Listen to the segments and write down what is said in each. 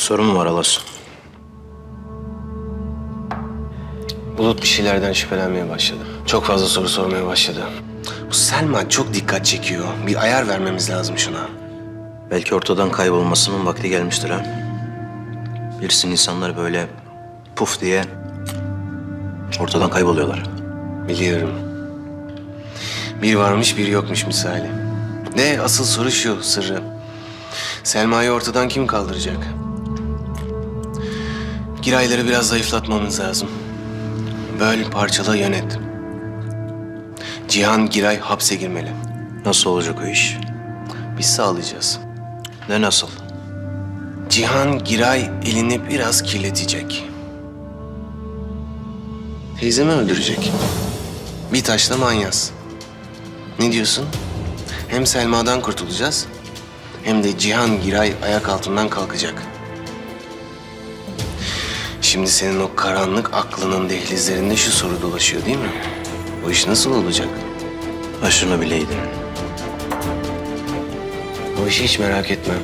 Bir sorun mu var Alas? Bulut bir şeylerden şüphelenmeye başladı. Çok fazla soru sormaya başladı. Bu Selma çok dikkat çekiyor. Bir ayar vermemiz lazım şuna. Belki ortadan kaybolmasının vakti gelmiştir ha. Bilirsin insanlar böyle puf diye ortadan kayboluyorlar. Biliyorum. Bir varmış bir yokmuş misali. Ne asıl soru şu sırrı. Selma'yı ortadan kim kaldıracak? Girayları biraz zayıflatmamız lazım. Böl, parçala, yönet. Cihan Giray hapse girmeli. Nasıl olacak o iş? Biz sağlayacağız. Ne nasıl? Cihan Giray elini biraz kirletecek. Teyzemi öldürecek. Bir taşla manyas. Ne diyorsun? Hem Selma'dan kurtulacağız hem de Cihan Giray ayak altından kalkacak. Şimdi senin o karanlık aklının dehlizlerinde şu soru dolaşıyor değil mi? Bu iş nasıl olacak? Ha şunu bileydin. O işi hiç merak etme.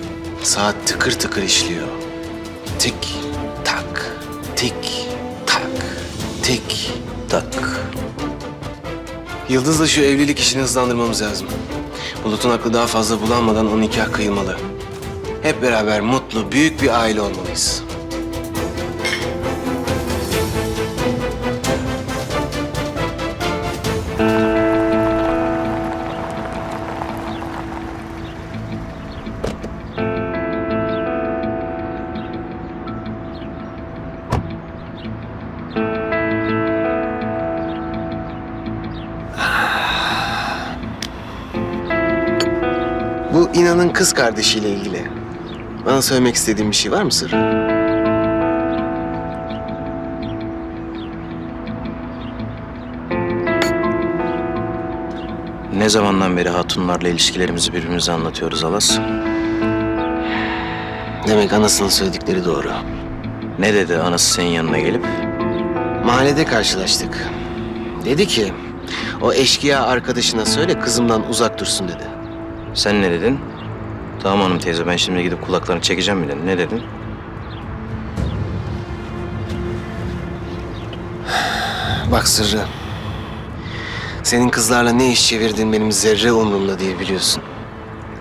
Saat tıkır tıkır işliyor. Tik tak, tik tak, tik Tak. Yıldız'la şu evlilik işini hızlandırmamız lazım. Bulut'un aklı daha fazla bulanmadan o nikah kıyılmalı. Hep beraber mutlu, büyük bir aile olmalıyız. İnan'ın kız kardeşiyle ilgili. Bana söylemek istediğin bir şey var mı Sır? Ne zamandan beri hatunlarla ilişkilerimizi birbirimize anlatıyoruz Alas? Demek anasının söyledikleri doğru. Ne dedi anası senin yanına gelip? Mahallede karşılaştık. Dedi ki, o eşkıya arkadaşına söyle kızımdan uzak dursun dedi. Sen ne dedin? Tamam hanım teyze ben şimdi gidip kulaklarını çekeceğim mi dedin? Ne dedin? Bak Sırrı, senin kızlarla ne iş çevirdiğin benim zerre umurumda değil biliyorsun.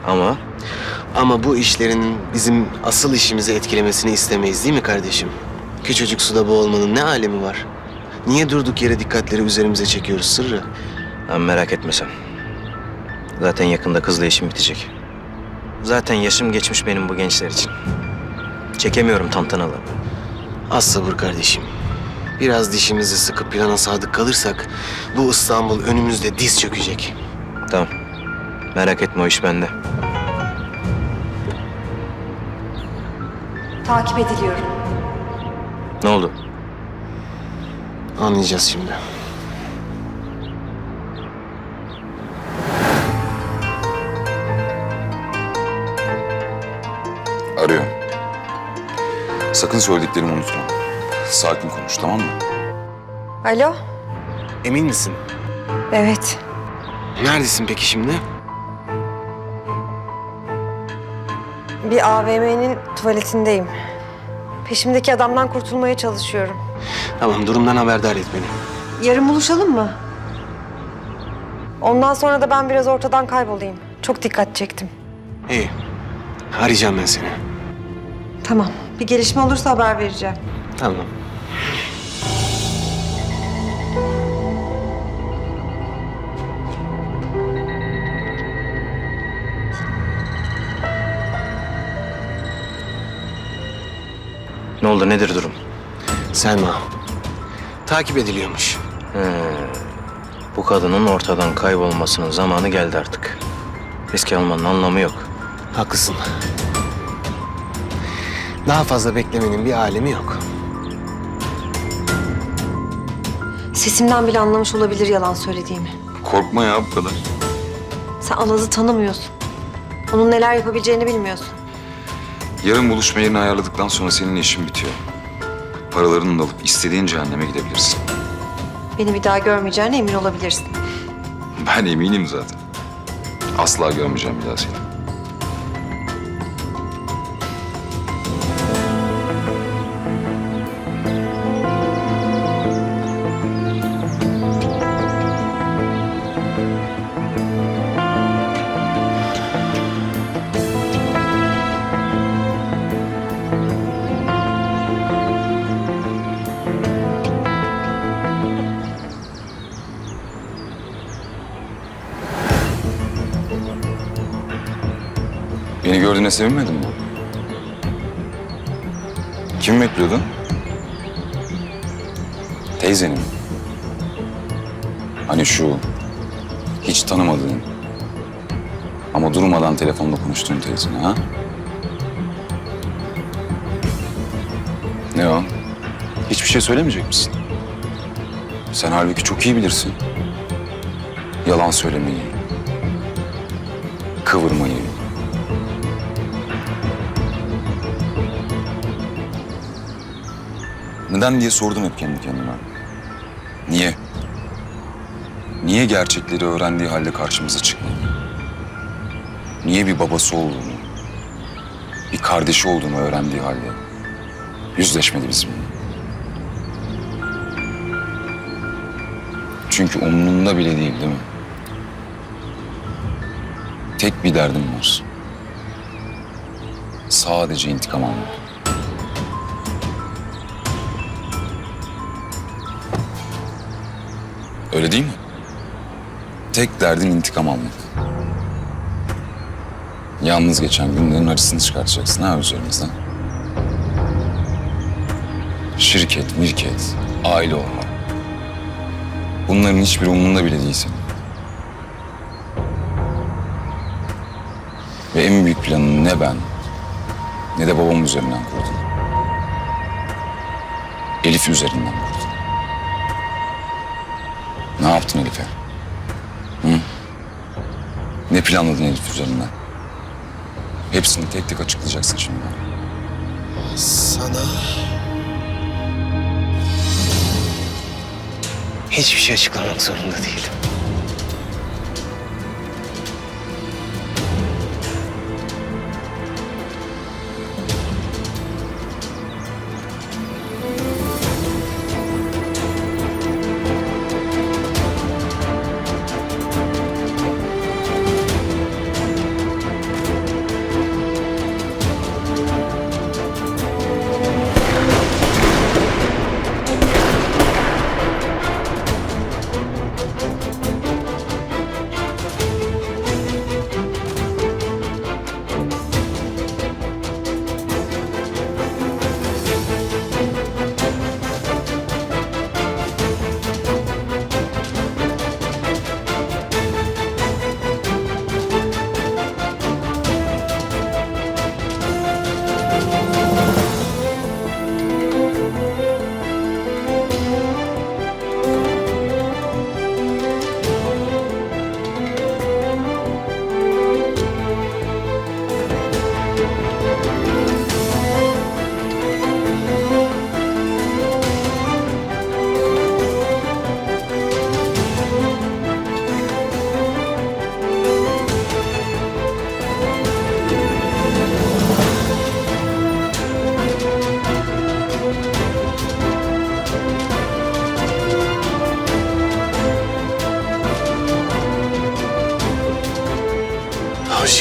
Ama Ama bu işlerinin bizim asıl işimizi etkilemesini istemeyiz değil mi kardeşim? Küçücük suda boğulmanın ne alemi var? Niye durduk yere dikkatleri üzerimize çekiyoruz Sırrı? ben merak etme sen. Zaten yakında kızla işim bitecek. Zaten yaşım geçmiş benim bu gençler için. Çekemiyorum tantanalı. Az sabır kardeşim. Biraz dişimizi sıkıp plana sadık kalırsak bu İstanbul önümüzde diz çökecek. Tamam. Merak etme o iş bende. Takip ediliyorum. Ne oldu? Anlayacağız şimdi. Sakın söylediklerimi unutma. Sakin konuş tamam mı? Alo? Emin misin? Evet. Neredesin peki şimdi? Bir AVM'nin tuvaletindeyim. Peşimdeki adamdan kurtulmaya çalışıyorum. Tamam durumdan haberdar et beni. Yarın buluşalım mı? Ondan sonra da ben biraz ortadan kaybolayım. Çok dikkat çektim. İyi. Arayacağım ben seni. Tamam. Bir gelişme olursa haber vereceğim. Tamam. Ne oldu nedir durum? Selma. Takip ediliyormuş. Bu kadının ortadan kaybolmasının zamanı geldi artık. Risk almanın anlamı yok. Haklısın. Daha fazla beklemenin bir alemi yok. Sesimden bile anlamış olabilir yalan söylediğimi. Korkma ya bu kadar. Sen Alaz'ı tanımıyorsun. Onun neler yapabileceğini bilmiyorsun. Yarın buluşma yerini ayarladıktan sonra senin işin bitiyor. Paralarını da alıp istediğin cehenneme gidebilirsin. Beni bir daha görmeyeceğine emin olabilirsin. Ben eminim zaten. Asla görmeyeceğim bir daha seni. Gördüğüne sevinmedin mi? Kim bekliyordun? Teyzenin. Hani şu hiç tanımadığın ama durmadan telefonda konuştuğun teyzeni ha? Ne o? Hiçbir şey söylemeyecek misin? Sen halbuki çok iyi bilirsin. Yalan söylemeyi, kıvırmayı. Neden diye sordum hep kendi kendime. Niye? Niye gerçekleri öğrendiği halde karşımıza çıkmadı? Niye bir babası olduğunu, bir kardeşi olduğunu öğrendiği halde yüzleşmedi bizimle? Çünkü umrunda bile değil değil mi? Tek bir derdim var. Sadece intikam almak. Öyle değil mi? Tek derdin intikam almak. Yalnız geçen günlerin acısını çıkartacaksın ha üzerimizden. Şirket, mirket, aile olma. Bunların hiçbiri umurunda bile değil senin. Ve en büyük planını ne ben ne de babam üzerinden kurdum. Elif üzerinden kurdum. Ne yaptın Elif'e? Hı? Ne planladın Elif üzerinden? Hepsini tek tek açıklayacaksın şimdi. Sana... Hiçbir şey açıklamak zorunda değilim.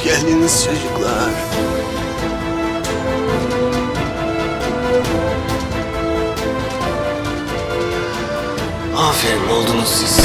Hoş geldiniz çocuklar. Aferin oldunuz siz.